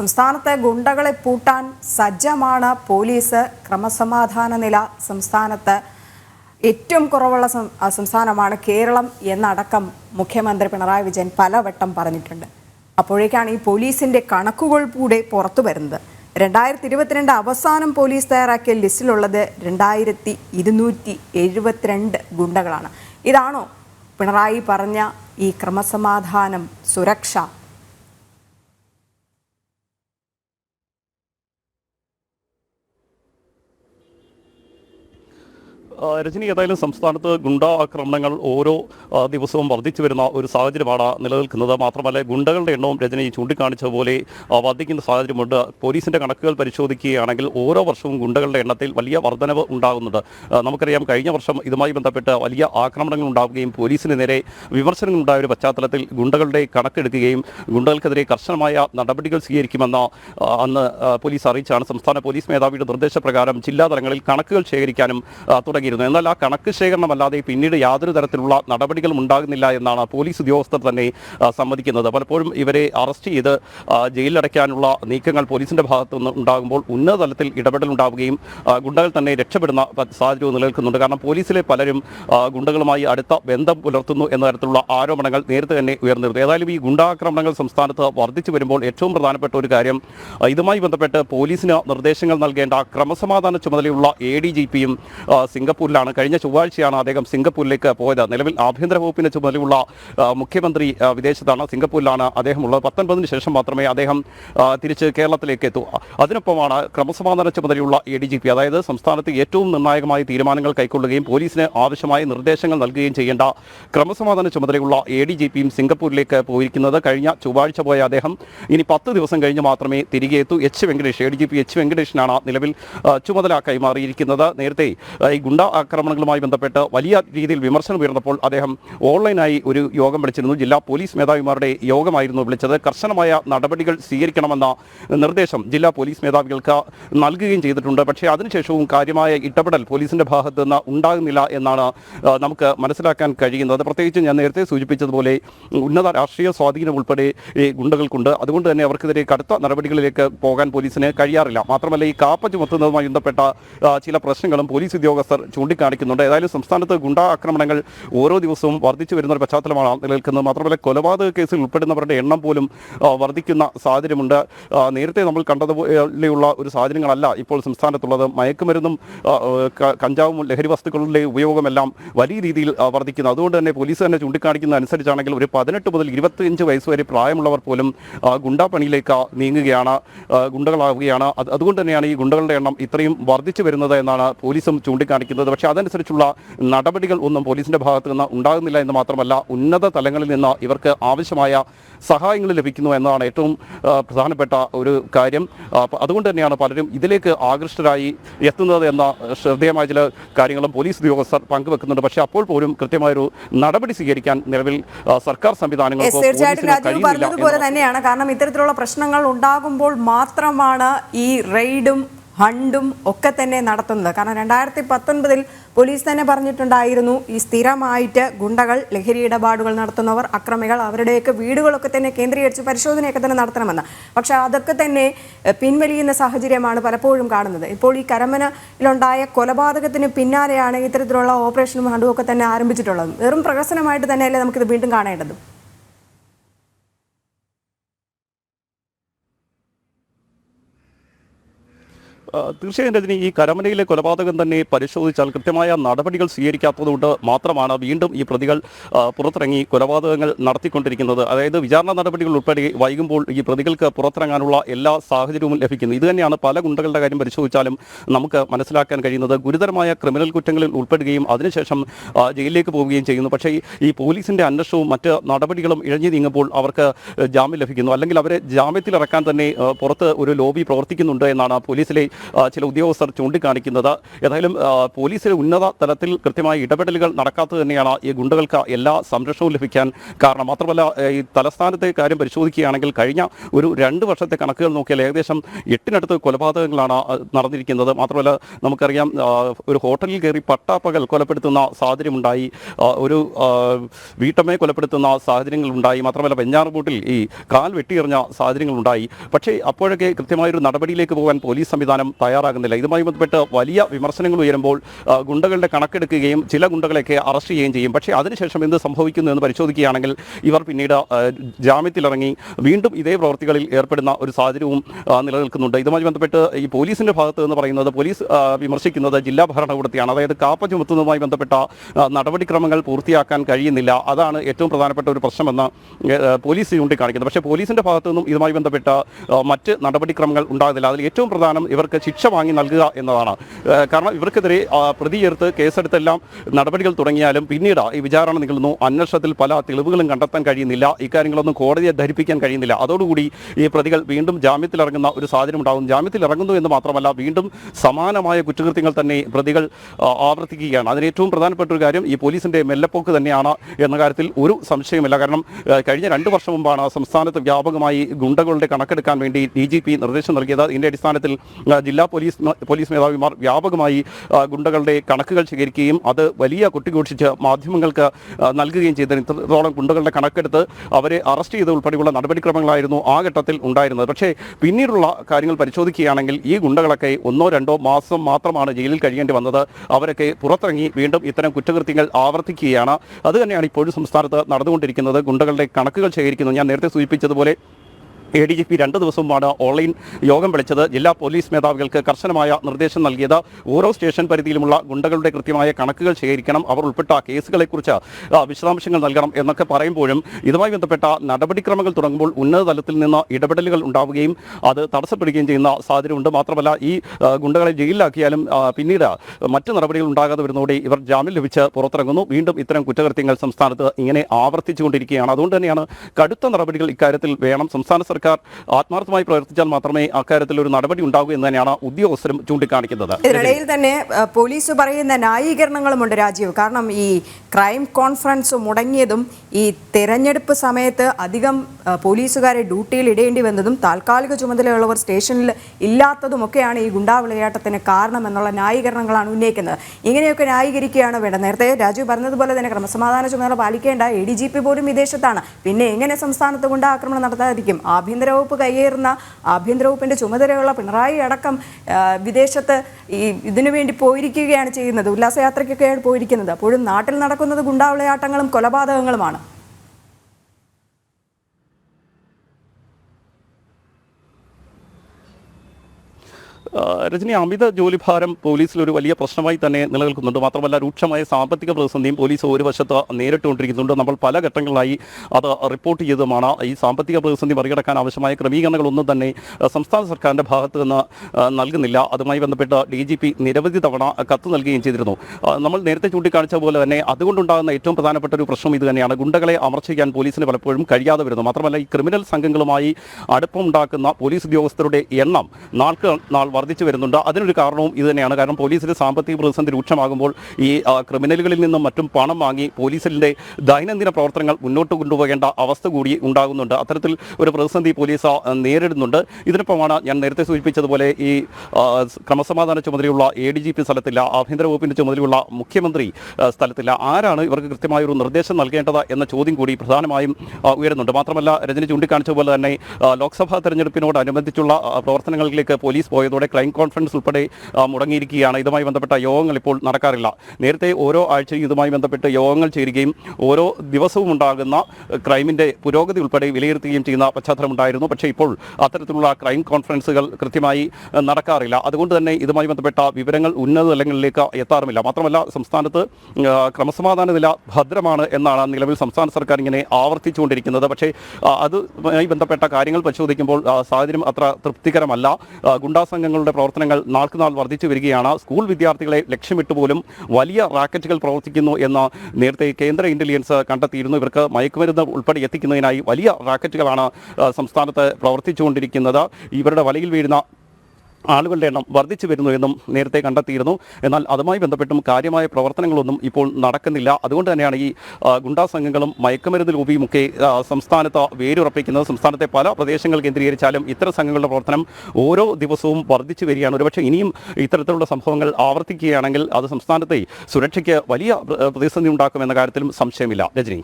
സംസ്ഥാനത്തെ ഗുണ്ടകളെ പൂട്ടാൻ സജ്ജമാണ് പോലീസ് ക്രമസമാധാന നില. സംസ്ഥാനത്ത് ഏറ്റവും കുറവുള്ള സംസ്ഥാനമാണ് കേരളം എന്നടക്കം മുഖ്യമന്ത്രി പിണറായി വിജയൻ പലവട്ടം പറഞ്ഞിട്ടുണ്ട്. അപ്പോഴേക്കാണ് ഈ പോലീസിന്റെ കണക്കുകൾ കൂടെ പുറത്തു വരുന്നത്. രണ്ടായിരത്തി ഇരുപത്തിരണ്ട് അവസാനം പോലീസ് തയ്യാറാക്കിയ ലിസ്റ്റിലുള്ളത് രണ്ടായിരത്തി ഇരുന്നൂറ്റി എഴുപത്തിരണ്ട് ഗുണ്ടകളാണ്. ഇതാണോ പിണറായി പറഞ്ഞ ഈ ക്രമസമാധാനം സുരക്ഷ രജനി ഏതായാലും സംസ്ഥാനത്ത് ഗുണ്ട ആക്രമണങ്ങൾ ഓരോ ദിവസവും വർദ്ധിച്ചു വരുന്ന ഒരു സാഹചര്യമാണ് നിലനിൽക്കുന്നത്. മാത്രമല്ല ഗുണ്ടകളുടെ എണ്ണവും രജനി ചൂണ്ടിക്കാണിച്ചതുപോലെ പോലെ വർദ്ധിക്കുന്ന സാഹചര്യമുണ്ട്. പോലീസിന്റെ കണക്കുകൾ പരിശോധിക്കുകയാണെങ്കിൽ ഓരോ വർഷവും ഗുണ്ടകളുടെ എണ്ണത്തിൽ വലിയ വർധനവ് ഉണ്ടാകുന്നുണ്ട്. നമുക്കറിയാം കഴിഞ്ഞ വർഷം ഇതുമായി ബന്ധപ്പെട്ട് വലിയ ആക്രമണങ്ങൾ ഉണ്ടാവുകയും പോലീസിന് നേരെ വിമർശനങ്ങൾ ഉണ്ടായ ഒരു പശ്ചാത്തലത്തിൽ ഗുണ്ടകളുടെ കണക്കെടുക്കുകയും ഗുണ്ടകൾക്കെതിരെ കർശനമായ നടപടികൾ സ്വീകരിക്കുമെന്ന അന്ന് പോലീസ് അറിയിച്ചാണ് സംസ്ഥാന പോലീസ് മേധാവിയുടെ നിർദ്ദേശപ്രകാരം ജില്ലാതലങ്ങളിൽ കണക്കുകൾ ശേഖരിക്കാനും ആ, തുടങ്ങിയിരുന്നു എന്നാൽ ആ കണക്ക് ശേഖരണമല്ലാതെ പിന്നീട് യാതൊരു തരത്തിലുള്ള നടപടികളും ഉണ്ടാകുന്നില്ല എന്നാണ് പോലീസ് ഉദ്യോഗസ്ഥർ തന്നെ സമ്മതിക്കുന്നത്. പലപ്പോഴും ഇവരെ അറസ്റ്റ് ചെയ്ത് ജയിലിലടയ്ക്കാനുള്ള നീക്കങ്ങൾ പോലീസിന്റെ ഭാഗത്തു നിന്ന് ഉണ്ടാകുമ്പോൾ ഉന്നത തലത്തിൽ ഇടപെടൽ ഉണ്ടാവുകയും ഗുണ്ടകൾ തന്നെ രക്ഷപ്പെടുന്ന സാഹചര്യവും നിലനിൽക്കുന്നുണ്ട്. കാരണം പോലീസിലെ പലരും ഗുണ്ടകളുമായി അടുത്ത ബന്ധം പുലർത്തുന്നു എന്ന തരത്തിലുള്ള ആരോപണങ്ങൾ നേരത്തെ തന്നെ ഉയർന്നിരുന്നു. ഏതായാലും ഈ ഗുണ്ടാക്രമണങ്ങൾ സംസ്ഥാനത്ത് വർദ്ധിച്ചു വരുമ്പോൾ ഏറ്റവും പ്രധാനപ്പെട്ട ഒരു കാര്യം ഇതുമായി ബന്ധപ്പെട്ട് പോലീസിന് നിർദ്ദേശങ്ങൾ നൽകേണ്ട ക്രമസമാധാന ചുമതലയുള്ള എ ഡി ജി പിയും സിംഗപ്പൂരിലാണ്. കഴിഞ്ഞ ചൊവ്വാഴ്ചയാണ് അദ്ദേഹം സിംഗപ്പൂരിലേക്ക് പോയത്. നിലവിൽ ആഭ്യന്തര വകുപ്പിന് ചുമതലയുള്ള മുഖ്യമന്ത്രി വിദേശത്താണ് സിംഗപ്പൂരിലാണ് അദ്ദേഹം ഉള്ളത്. പത്തൊൻപതിന് ശേഷം മാത്രമേ അദ്ദേഹം തിരിച്ച് കേരളത്തിലേക്ക് എത്തൂ. അതിനൊപ്പമാണ് ക്രമസമാധാന ചുമതലയുള്ള എ ഡി ജി പി അതായത് സംസ്ഥാനത്ത് ഏറ്റവും നിർണായകമായ തീരുമാനങ്ങൾ കൈക്കൊള്ളുകയും പോലീസിന് ആവശ്യമായ നിർദ്ദേശങ്ങൾ നൽകുകയും ചെയ്യേണ്ട ക്രമസമാധാന ചുമതലയുള്ള എ ഡി ജി പിയും സിംഗപ്പൂരിലേക്ക് പോയിരിക്കുന്നത് കഴിഞ്ഞ ചൊവ്വാഴ്ച പോയ അദ്ദേഹം. ഇനി പത്ത് ദിവസം കഴിഞ്ഞ് മാത്രമേ തിരികെ എത്തൂ. H Venkatesh A D G P H വെങ്കടേഷിനാണ് നിലവിൽ ചുമതല കൈമാറിയിരിക്കുന്നത്. നേരത്തെ ഈ ഗുണ്ട ആക്രമണങ്ങളുമായി ബന്ധപ്പെട്ട് വലിയ രീതിയിൽ വിമർശനം ഉയർന്നപ്പോൾ അദ്ദേഹം ഓൺലൈനായി ഒരു യോഗം വിളിച്ചിരുന്നു. ജില്ലാ പോലീസ് മേധാവിമാരുടെ യോഗമായിരുന്നു വിളിച്ചത്. കർശനമായ നടപടികൾ സ്വീകരിക്കണമെന്ന നിർദ്ദേശം ജില്ലാ പോലീസ് മേധാവികൾക്ക് നൽകുകയും ചെയ്തിട്ടുണ്ട്. പക്ഷേ അതിനുശേഷവും കാര്യമായ ഇടപെടൽ പോലീസിന്റെ ഭാഗത്ത് നിന്ന് ഉണ്ടാകുന്നില്ല എന്നാണ് നമുക്ക് മനസ്സിലാക്കാൻ കഴിയുന്നത്. പ്രത്യേകിച്ച് ഞാൻ നേരത്തെ സൂചിപ്പിച്ചതുപോലെ ഉന്നത രാഷ്ട്രീയ സ്വാധീനം ഉൾപ്പെടെ ഗുണ്ടകൾക്കുണ്ട്. അതുകൊണ്ട് തന്നെ അവർക്കെതിരെ കടുത്ത നടപടികളിലേക്ക് പോകാൻ പോലീസിന് കഴിയാറില്ല. മാത്രമല്ല ഈ കാപ്പ ചുമത്തുന്നതുമായി ബന്ധപ്പെട്ട ചില പ്രശ്നങ്ങളും പോലീസ് ഉദ്യോഗസ്ഥർ ചൂണ്ടിക്കാണിക്കുന്നുണ്ട്. ഏതായാലും സംസ്ഥാനത്ത് ഗുണ്ടാ ആക്രമണങ്ങൾ ഓരോ ദിവസവും വർദ്ധിച്ചു വരുന്ന ഒരു പശ്ചാത്തലമാണ് നിലനിൽക്കുന്നത്. മാത്രമല്ല കൊലപാതക കേസിൽ ഉൾപ്പെടുന്നവരുടെ എണ്ണം പോലും വർദ്ധിക്കുന്ന സാഹചര്യമുണ്ട്. നേരത്തെ നമ്മൾ കണ്ടതുപോലെയുള്ള ഒരു സാഹചര്യങ്ങളല്ല ഇപ്പോൾ സംസ്ഥാനത്തുള്ളത്. മയക്കുമരുന്നും കഞ്ചാവും ലഹരി വസ്തുക്കളുടെ ഉപയോഗമെല്ലാം വലിയ രീതിയിൽ വർദ്ധിക്കുന്നു. അതുകൊണ്ട് തന്നെ പോലീസ് തന്നെ ചൂണ്ടിക്കാണിക്കുന്ന അനുസരിച്ചാണെങ്കിൽ ഒരു പതിനെട്ട് മുതൽ ഇരുപത്തിയഞ്ച് വയസ്സ് വരെ പ്രായമുള്ളവർ പോലും ഗുണ്ടാ പണിയിലേക്ക് നീങ്ങുകയാണ് ഗുണ്ടകളാവുകയാണ്. അത് അതുകൊണ്ട് തന്നെയാണ് ഈ ഗുണ്ടകളുടെ എണ്ണം ഇത്രയും വർദ്ധിച്ചു വരുന്നത് എന്നാണ് പോലീസും ചൂണ്ടിക്കാണിക്കുന്നത്. പക്ഷേ അതനുസരിച്ചുള്ള നടപടികൾ ഒന്നും പോലീസിന്റെ ഭാഗത്ത് നിന്ന് ഉണ്ടാകുന്നില്ല എന്ന് മാത്രമല്ല ഉന്നത തലങ്ങളിൽ നിന്ന് ഇവർക്ക് ആവശ്യമായ സഹായങ്ങൾ ലഭിക്കുന്നു എന്നതാണ് ഏറ്റവും പ്രധാനപ്പെട്ട ഒരു കാര്യം. അതുകൊണ്ട് തന്നെയാണ് പലരും ഇതിലേക്ക് ആകൃഷ്ടരായി എത്തുന്നത് എന്ന ശ്രദ്ധേയമായ ചില കാര്യങ്ങളും പോലീസ് ഉദ്യോഗസ്ഥർ പങ്കുവെക്കുന്നുണ്ട്. പക്ഷേ അപ്പോൾ പോലും കൃത്യമായൊരു നടപടി സ്വീകരിക്കാൻ നിലവിൽ സർക്കാർ സംവിധാനങ്ങൾക്കോ പറഞ്ഞതുപോലെ തന്നെയാണ്. കാരണം ഇത്തരത്തിലുള്ള പ്രശ്നങ്ങൾ ഉണ്ടാകുമ്പോൾ മാത്രമാണ് ഈ റെയ്ഡും ഹണ്ടും ഒക്കെ തന്നെ നടത്തുന്നത്. കാരണം രണ്ടായിരത്തി പത്തൊൻപതിൽ പോലീസ് തന്നെ പറഞ്ഞിട്ടുണ്ടായിരുന്നു ഈ സ്ഥിരമായിട്ട് ഗുണ്ടകൾ ലഹരി ഇടപാടുകൾ നടത്തുന്നവർ അക്രമികൾ അവരുടെയൊക്കെ വീടുകളൊക്കെ തന്നെ കേന്ദ്രീകരിച്ച് പരിശോധനയൊക്കെ തന്നെ നടത്തണമെന്ന്. പക്ഷെ അതൊക്കെ തന്നെ പിൻവലിയുന്ന സാഹചര്യമാണ് പലപ്പോഴും കാണുന്നത്. ഇപ്പോൾ ഈ കരമനയിലുണ്ടായ കൊലപാതകത്തിന് പിന്നാലെയാണ് ഇത്തരത്തിലുള്ള ഓപ്പറേഷനും ഹണ്ടും ഒക്കെ തന്നെ ആരംഭിച്ചിട്ടുള്ളത്. വെറും പ്രഹസനമായിട്ട് തന്നെയല്ലേ നമുക്കിത് വീണ്ടും കാണേണ്ടത്? തീർച്ചയായും രജനി ഈ കരമനയിലെ കൊലപാതകം തന്നെ പരിശോധിച്ചാൽ കൃത്യമായ നടപടികൾ സ്വീകരിക്കാത്തതുകൊണ്ട് മാത്രമാണ് വീണ്ടും ഈ പ്രതികൾ പുറത്തിറങ്ങി കൊലപാതകങ്ങൾ നടത്തിക്കൊണ്ടിരിക്കുന്നത്. അതായത് വിചാരണ നടപടികൾ ഉൾപ്പെടെ വൈകുമ്പോൾ ഈ പ്രതികൾക്ക് പുറത്തിറങ്ങാനുള്ള എല്ലാ സാഹചര്യവും ലഭിക്കുന്നു. ഇത് തന്നെയാണ് പല ഗുണ്ടകളുടെ കാര്യം പരിശോധിച്ചാലും നമുക്ക് മനസ്സിലാക്കാൻ കഴിയുന്നത്. ഗുരുതരമായ ക്രിമിനൽ കുറ്റങ്ങളിൽ ഉൾപ്പെടുകയും അതിനുശേഷം ജയിലിലേക്ക് പോവുകയും ചെയ്യുന്നു. പക്ഷേ ഈ- പോലീസിന്റെ അന്വേഷണവും മറ്റ് നടപടികളും ഇഴഞ്ഞു നീങ്ങുമ്പോൾ അവർക്ക് ജാമ്യം ലഭിക്കുന്നു. അല്ലെങ്കിൽ അവരെ ജാമ്യത്തിലിറക്കാൻ തന്നെ പുറത്ത് ഒരു ലോബി പ്രവർത്തിക്കുന്നുണ്ട് എന്നാണ് പോലീസിലെ ചില ഉദ്യോഗസ്ഥർ ചൂണ്ടിക്കാണിക്കുന്നത്. ഏതായാലും പോലീസിലെ ഉന്നത തലത്തിൽ കൃത്യമായ ഇടപെടലുകൾ നടക്കാത്തത് തന്നെയാണ് ഈ ഗുണ്ടകൾക്ക് എല്ലാ സംരക്ഷണവും ലഭിക്കാൻ കാരണം. മാത്രമല്ല ഈ തലസ്ഥാനത്തെ കാര്യം പരിശോധിക്കുകയാണെങ്കിൽ കഴിഞ്ഞ ഒരു രണ്ട് വർഷത്തെ കണക്കുകൾ നോക്കിയാൽ ഏകദേശം എട്ടിനടുത്ത് കൊലപാതകങ്ങളാണ് നടന്നിരിക്കുന്നത്. മാത്രമല്ല നമുക്കറിയാം ഒരു ഹോട്ടലിൽ കയറി പട്ടാപ്പകൽ കൊലപ്പെടുത്തുന്ന സാഹചര്യമുണ്ടായി. ഒരു വീട്ടമ്മയെ കൊലപ്പെടുത്തുന്ന സാഹചര്യങ്ങളുണ്ടായി. മാത്രമല്ല വെഞ്ഞാറമൂട്ടിൽ ഈ കാൽ വെട്ടിയെറിഞ്ഞ സാഹചര്യങ്ങളുണ്ടായി. പക്ഷേ അപ്പോഴൊക്കെ കൃത്യമായൊരു നടപടിയിലേക്ക് പോകാൻ പോലീസ് സംവിധാനം തയ്യാറാകുന്നില്ല. ഇതുമായി ബന്ധപ്പെട്ട് വലിയ വിമർശനങ്ങൾ ഉയരുമ്പോൾ ഗുണ്ടകളുടെ കണക്കെടുക്കുകയും ചില ഗുണ്ടകളെയൊക്കെ അറസ്റ്റ് ചെയ്യുകയും ചെയ്യും. പക്ഷേ അതിനുശേഷം എന്ത് സംഭവിക്കുന്നു എന്ന് പരിശോധിക്കുകയാണെങ്കിൽ ഇവർ പിന്നീട് ജാമ്യത്തിലിറങ്ങി വീണ്ടും ഇതേ പ്രവർത്തികളിൽ ഏർപ്പെടുന്ന ഒരു സാഹചര്യവും നിലനിൽക്കുന്നുണ്ട്. ഇതുമായി ബന്ധപ്പെട്ട് ഈ പോലീസിന്റെ ഭാഗത്ത് എന്ന് പറയുന്നത് പോലീസ് വിമർശിക്കുന്നത് ജില്ലാ ഭരണകൂടത്തെയാണ്. അതായത് കാപ്പ ചുമത്തുന്നതുമായി ബന്ധപ്പെട്ട നടപടിക്രമങ്ങൾ പൂർത്തിയാക്കാൻ കഴിയുന്നില്ല. അതാണ് ഏറ്റവും പ്രധാനപ്പെട്ട ഒരു പ്രശ്നമെന്ന് പോലീസ് ചൂണ്ടിക്കാണിക്കുന്നത്. പക്ഷേ പോലീസിന്റെ ഭാഗത്തു നിന്നും ഇതുമായി ബന്ധപ്പെട്ട മറ്റ് നടപടിക്രമങ്ങൾ ഉണ്ടാകുന്നില്ല. അതിൽ ഏറ്റവും പ്രധാനം ഇവർക്ക് ശിക്ഷ വാങ്ങി നൽകുക എന്നതാണ്. കാരണം ഇവർക്കെതിരെ പ്രതിയെടുത്ത് കേസെടുത്തെല്ലാം നടപടികൾ തുടങ്ങിയാലും പിന്നീട് ഈ വിചാരണ നിൽക്കുന്നു. അന്വേഷണത്തിൽ പല തെളിവുകളും കണ്ടെത്താൻ കഴിയുന്നില്ല. ഇക്കാര്യങ്ങളൊന്നും കോടതിയെ ധരിപ്പിക്കാൻ കഴിയുന്നില്ല. അതോടുകൂടി ഈ പ്രതികൾ വീണ്ടും ജാമ്യത്തിൽ ഇറങ്ങുന്ന ഒരു സാഹചര്യം ഉണ്ടാകും. ജാമ്യത്തിൽ ഇറങ്ങുന്നു എന്ന് മാത്രമല്ല വീണ്ടും സമാനമായ കുറ്റകൃത്യങ്ങൾ തന്നെ പ്രതികൾ ആവർത്തിക്കുകയാണ്. അതിന് ഏറ്റവും പ്രധാനപ്പെട്ട ഒരു കാര്യം ഈ പോലീസിന്റെ മെല്ലപ്പോക്ക് തന്നെയാണ് എന്ന കാര്യത്തിൽ ഒരു സംശയമില്ല കാരണം കഴിഞ്ഞ രണ്ട് വർഷം മുമ്പാണ് സംസ്ഥാനത്ത് വ്യാപകമായി ഗുണ്ടകളുടെ കണക്കെടുക്കാൻ വേണ്ടി ഡി ജി പി നിർദ്ദേശം നൽകിയത്. ഇതിന്റെ അടിസ്ഥാനത്തിൽ ജില്ലാ പോലീസ് പോലീസ് മേധാവിമാർ വ്യാപകമായി ഗുണ്ടകളുടെ കണക്കുകൾ ശേഖരിക്കുകയും അത് വലിയ കുട്ടിഘോഷിച്ച് മാധ്യമങ്ങൾക്ക് നൽകുകയും ചെയ്തതിന് ഇത്രത്തോളം ഗുണ്ടകളുടെ കണക്കെടുത്ത് അവരെ അറസ്റ്റ് ചെയ്ത് ഉൾപ്പെടെയുള്ള നടപടിക്രമങ്ങളായിരുന്നു ആ ഘട്ടത്തിൽ ഉണ്ടായിരുന്നത്. പക്ഷേ പിന്നീടുള്ള കാര്യങ്ങൾ പരിശോധിക്കുകയാണെങ്കിൽ ഈ ഗുണ്ടകളൊക്കെ ഒന്നോ രണ്ടോ മാസം മാത്രമാണ് ജയിലിൽ കഴിയേണ്ടി വന്നത്. അവരൊക്കെ പുറത്തിറങ്ങി വീണ്ടും ഇത്തരം കുറ്റകൃത്യങ്ങൾ ആവർത്തിക്കുകയാണ്. അതുതന്നെയാണ് ഇപ്പോഴും സംസ്ഥാനത്ത് നടന്നുകൊണ്ടിരിക്കുന്നത്. ഗുണ്ടകളുടെ കണക്കുകൾ ശേഖരിക്കുന്നത് ഞാൻ നേരത്തെ സൂചിപ്പിച്ചതുപോലെ എ ഡി ജി പി രണ്ട് ദിവസവുമാണ് ഓൺലൈൻ യോഗം വിളിച്ചത്. ജില്ലാ പോലീസ് മേധാവികൾക്ക് കർശനമായ നിർദ്ദേശം നൽകിയത്. ഓരോ സ്റ്റേഷൻ പരിധിയിലുമുള്ള ഗുണ്ടകളുടെ കൃത്യമായ കണക്കുകൾ ശേഖരിക്കണം. അവർ ഉൾപ്പെട്ട കേസുകളെക്കുറിച്ച് വിശദാംശങ്ങൾ നൽകണം എന്നൊക്കെ പറയുമ്പോഴും ഇതുമായി ബന്ധപ്പെട്ട നടപടിക്രമങ്ങൾ തുടങ്ങുമ്പോൾ ഉന്നത തലത്തിൽ നിന്ന് ഇടപെടലുകൾ ഉണ്ടാവുകയും അത് തടസ്സപ്പെടുകയും ചെയ്യുന്ന സാഹചര്യമുണ്ട്. മാത്രമല്ല ഈ ഗുണ്ടകളെ ജയിലിലാക്കിയാലും പിന്നീട് മറ്റ് നടപടികൾ ഉണ്ടാകാതെ വരുന്നതോടെ ഇവർ ജാമ്യം ലഭിച്ച് പുറത്തിറങ്ങുന്നു. വീണ്ടും ഇത്തരം കുറ്റകൃത്യങ്ങൾ സംസ്ഥാനത്ത് ഇങ്ങനെ ആവർത്തിച്ചുകൊണ്ടിരിക്കുകയാണ്. അതുകൊണ്ട് തന്നെയാണ് കടുത്ത നടപടികൾ ഇക്കാര്യത്തിൽ വേണം സംസ്ഥാന സർക്കാർ ആത്മാർത്ഥമായി പ്രവർത്തിച്ചാൽ മാത്രമേ അക്കാര്യത്തിൽ ഒരു നടപടി ഉണ്ടാകൂ എന്ന് തന്നെയാണ് ഉദ്യോഗസ്ഥരും ചൂണ്ടിക്കാണിക്കുന്നത്. ഇതിനിടയിൽ തന്നെ പോലീസ് പറയുന്ന ന്യായീകരണങ്ങളുമുണ്ട് രാജീവ്. കാരണം ഈ ക്രൈം കോൺഫറൻസ് മുടങ്ങിയതും ഈ തെരഞ്ഞെടുപ്പ് സമയത്ത് അധികം പോലീസുകാരെ ഡ്യൂട്ടിയിൽ ഇടേണ്ടി വന്നതും താൽക്കാലിക ചുമതലയുള്ളവർ സ്റ്റേഷനിൽ ഇല്ലാത്തതുമൊക്കെയാണ് ഈ ഗുണ്ടാ വിളയാട്ടത്തിന് കാരണം എന്നുള്ള ന്യായീകരണങ്ങളാണ് ഉന്നയിക്കുന്നത്. ഇങ്ങനെയൊക്കെ ന്യായീകരിക്കുകയാണ് വേണ്ടത്. നേരത്തെ രാജീവ് പറഞ്ഞതുപോലെ തന്നെ ക്രമസമാധാന ചുമതല പാലിക്കേണ്ട എ ഡി ജി പി പോലും വിദേശത്താണ് പിന്നെ എങ്ങനെ സംസ്ഥാനത്ത് ഗുണ്ടാ ആക്രമണം നടത്താതിരിക്കും? ആഭ്യന്തര വകുപ്പ് കയ്യേറുന്ന ആഭ്യന്തര വകുപ്പിന്റെ ചുമതലയുള്ള പിണറായി അടക്കം വിദേശത്ത് ഈ ഇതിനു വേണ്ടി പോയിരിക്കുകയാണ് ചെയ്യുന്നത്. ഉല്ലാസയാത്രയ്ക്കൊക്കെയാണ് പോയിരിക്കുന്നത്. അപ്പോഴും നാട്ടിൽ നടക്കുന്നത് ഗുണ്ടാവിളയാട്ടങ്ങളും കൊലപാതകങ്ങളുമാണ്. രജനി അമിത ജോലിഭാരം പോലീസിൽ ഒരു വലിയ പ്രശ്നമായി തന്നെ നിലനിൽക്കുന്നുണ്ട്. മാത്രമല്ല രൂക്ഷമായ സാമ്പത്തിക പ്രതിസന്ധിയും പോലീസ് ഒരു വശത്ത് നേരിട്ടുകൊണ്ടിരിക്കുന്നുണ്ട്. നമ്മൾ പല ഘട്ടങ്ങളിലായി അത് റിപ്പോർട്ട് ചെയ്തതുമാണ്. ഈ സാമ്പത്തിക പ്രതിസന്ധി മറികടക്കാൻ ആവശ്യമായ ക്രമീകരണങ്ങളൊന്നും തന്നെ സംസ്ഥാന സർക്കാരിന്റെ ഭാഗത്ത് നിന്ന് നൽകുന്നില്ല. അതുമായി ബന്ധപ്പെട്ട് ഡി ജി പി നിരവധി തവണ കത്ത് നൽകുകയും ചെയ്തിരുന്നു. നമ്മൾ നേരത്തെ ചൂണ്ടിക്കാണിച്ച പോലെ തന്നെ അതുകൊണ്ടുണ്ടാകുന്ന ഏറ്റവും പ്രധാനപ്പെട്ട ഒരു പ്രശ്നം ഇത് തന്നെയാണ്. ഗുണ്ടകളെ അമർച്ചിക്കാൻ പോലീസിന് പലപ്പോഴും കഴിയാതെ വരുന്നു. മാത്രമല്ല ഈ ക്രിമിനൽ സംഘങ്ങളുമായി അടുപ്പമുണ്ടാക്കുന്ന പോലീസ് ഉദ്യോഗസ്ഥരുടെ എണ്ണം നാൾക്ക് നാൾ വർദ്ധിച്ചു വരുന്നുണ്ട്. അതിനൊരു കാരണവും ഇത് തന്നെയാണ്. കാരണം പോലീസിന്റെ സാമ്പത്തിക പ്രതിസന്ധി രൂക്ഷമാകുമ്പോൾ ഈ ക്രിമിനലുകളിൽ നിന്നും മറ്റും പണം വാങ്ങി പോലീസിന്റെ ദൈനംദിന പ്രവർത്തനങ്ങൾ മുന്നോട്ട് കൊണ്ടുപോകേണ്ട അവസ്ഥ കൂടി ഉണ്ടാകുന്നുണ്ട്. അത്തരത്തിൽ ഒരു പ്രതിസന്ധി പോലീസ് നേരിടുന്നുണ്ട്. ഇതിനൊപ്പമാണ് ഞാൻ നേരത്തെ സൂചിപ്പിച്ചതുപോലെ ഈ ക്രമസമാധാന ചുമതലയുള്ള എ ഡി ജി പി സ്ഥലത്തില്ല ആഭ്യന്തര വകുപ്പിന്റെ ചുമതലയുള്ള മുഖ്യമന്ത്രി സ്ഥലത്തില്ല. ആരാണ് ഇവർക്ക് കൃത്യമായ ഒരു നിർദ്ദേശം നൽകേണ്ടത് എന്ന ചോദ്യം കൂടി പ്രധാനമായും ഉയരുന്നുണ്ട്. മാത്രമല്ല രജനി ചൂണ്ടിക്കാണിച്ച പോലെ തന്നെ ലോക്സഭാ തെരഞ്ഞെടുപ്പിനോടനുബന്ധിച്ചുള്ള പ്രവർത്തനങ്ങളിലേക്ക് പോലീസ് പോയതോടെ ക്രൈം കോൺഫറൻസ് ഉൾപ്പെടെ മുടങ്ങിയിരിക്കുകയാണ്. ഇതുമായി ബന്ധപ്പെട്ട യോഗങ്ങൾ ഇപ്പോൾ നടക്കാറില്ല. നേരത്തെ ഓരോ ആഴ്ചയും ഇതുമായി ബന്ധപ്പെട്ട് യോഗങ്ങൾ ചേരുകയും ഓരോ ദിവസവും ഉണ്ടാകുന്ന ക്രൈമിന്റെ പുരോഗതി ഉൾപ്പെടെ വിലയിരുത്തുകയും ചെയ്യുന്ന പശ്ചാത്തലം ഉണ്ടായിരുന്നു പക്ഷേ ഇപ്പോൾ അത്തരത്തിലുള്ള ക്രൈം കോൺഫറൻസുകൾ കൃത്യമായി നടക്കാറില്ല. അതുകൊണ്ട് തന്നെ ഇതുമായി ബന്ധപ്പെട്ട വിവരങ്ങൾ ഉന്നത തലങ്ങളിലേക്ക് എത്താറുമില്ല. മാത്രമല്ല സംസ്ഥാനത്ത് ക്രമസമാധാന നില ഭദ്രമാണ് എന്നാണ് നിലവിൽ സംസ്ഥാന സർക്കാർ ഇങ്ങനെ ആവർത്തിച്ചുകൊണ്ടിരിക്കുന്നത്. പക്ഷേ അതുമായി ബന്ധപ്പെട്ട കാര്യങ്ങൾ പരിശോധിക്കുമ്പോൾ സാഹചര്യം അത്ര തൃപ്തികരമല്ല. ഗുണ്ടാസംഘങ്ങൾ ഗുണ്ടാ സംഘങ്ങളുടെ പ്രവർത്തനങ്ങൾ നാൾക്കുനാൾ വർദ്ധിച്ചു വരികയാണ്. സ്കൂൾ വിദ്യാർത്ഥികളെ ലക്ഷ്യമിട്ട് പോലും വലിയ റാക്കറ്റുകൾ പ്രവർത്തിക്കുന്നു എന്ന് നേരത്തെ കേന്ദ്ര ഇന്റലിജൻസ് കണ്ടെത്തിയിരുന്നു. ഇവർക്ക് മയക്കുമരുന്ന് ഉൾപ്പെടെ എത്തിക്കുന്നതിനായി വലിയ റാക്കറ്റുകളാണ് സംസ്ഥാനത്ത് പ്രവർത്തിച്ചുകൊണ്ടിരിക്കുന്നത്. ഇവരുടെ വലയിൽ വീഴുന്ന ആളുകളുടെ എണ്ണം വർദ്ധിച്ചു വരുന്നു എന്നും നേരത്തെ കണ്ടെത്തിയിരുന്നു. എന്നാൽ അതുമായി ബന്ധപ്പെട്ടും കാര്യമായ പ്രവർത്തനങ്ങളൊന്നും ഇപ്പോൾ നടക്കുന്നില്ല. അതുകൊണ്ട് തന്നെയാണ് ഈ ഗുണ്ടാ സംഘങ്ങളും മയക്കുമരുന്ന് ലോബിയുമൊക്കെ സംസ്ഥാനത്ത് വേരുറപ്പിക്കുന്നത്. സംസ്ഥാനത്തെ പല പ്രദേശങ്ങൾ കേന്ദ്രീകരിച്ചാലും ഇത്തരം സംഘങ്ങളുടെ പ്രവർത്തനം ഓരോ ദിവസവും വർദ്ധിച്ചു വരികയാണ്. ഒരുപക്ഷെ ഇനിയും ഇത്തരത്തിലുള്ള സംഭവങ്ങൾ ആവർത്തിക്കുകയാണെങ്കിൽ അത് സംസ്ഥാനത്തെ സുരക്ഷയ്ക്ക് വലിയ പ്ര- പ്രതിസന്ധി ഉണ്ടാക്കുമെന്ന കാര്യത്തിലും സംശയമില്ല. രജനി.